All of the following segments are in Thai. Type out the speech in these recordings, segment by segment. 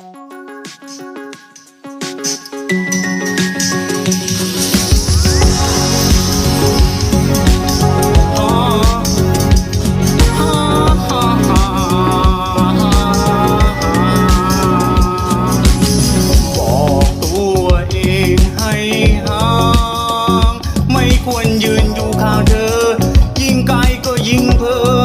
ควรยืนอยู่ข้างเธอ ยิ่งไกลก็ยิ่งเพ้อ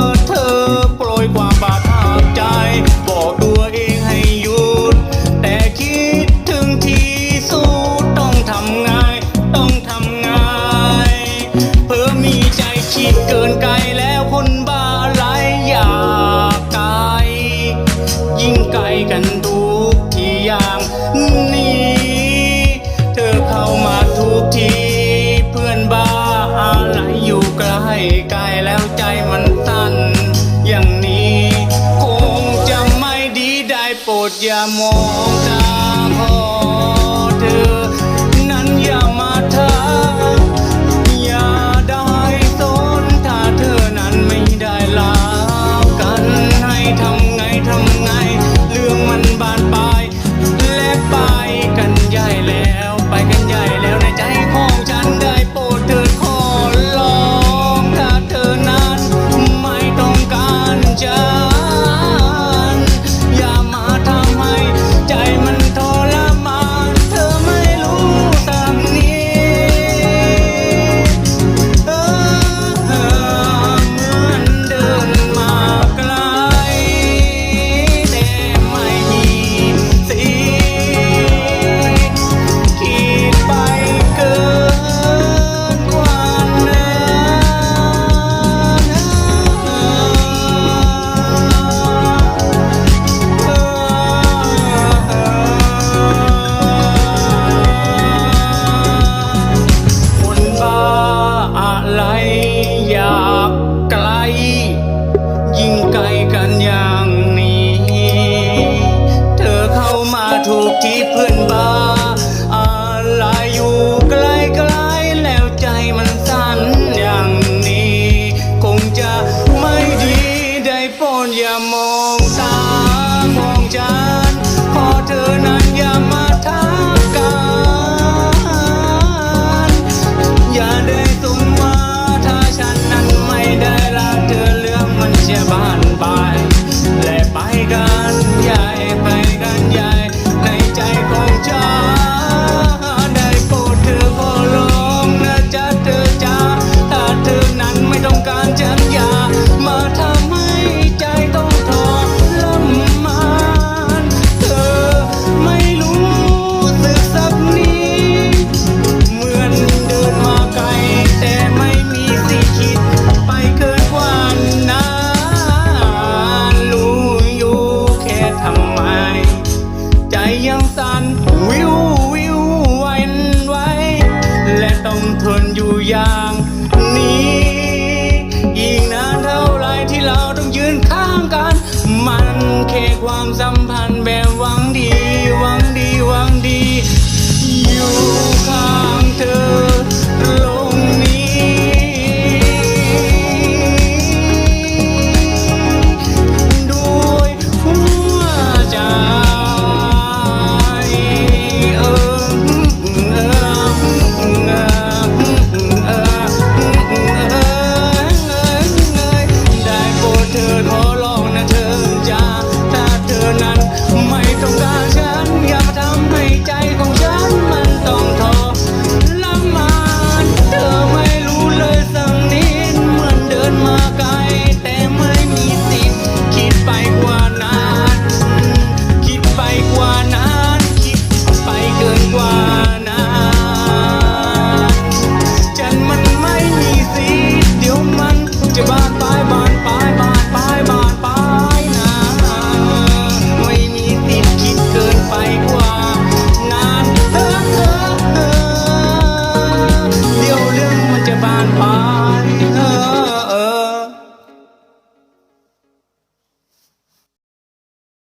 กันทุกทีอย่างนี้ เธอเข้ามาทุกที เพื่อนบ้าอะไรอยู่ใกล้ใกล้แล้วใจมันตันอย่างนี้ คงจะไม่ดีได้โปรดอย่ามองตาคอ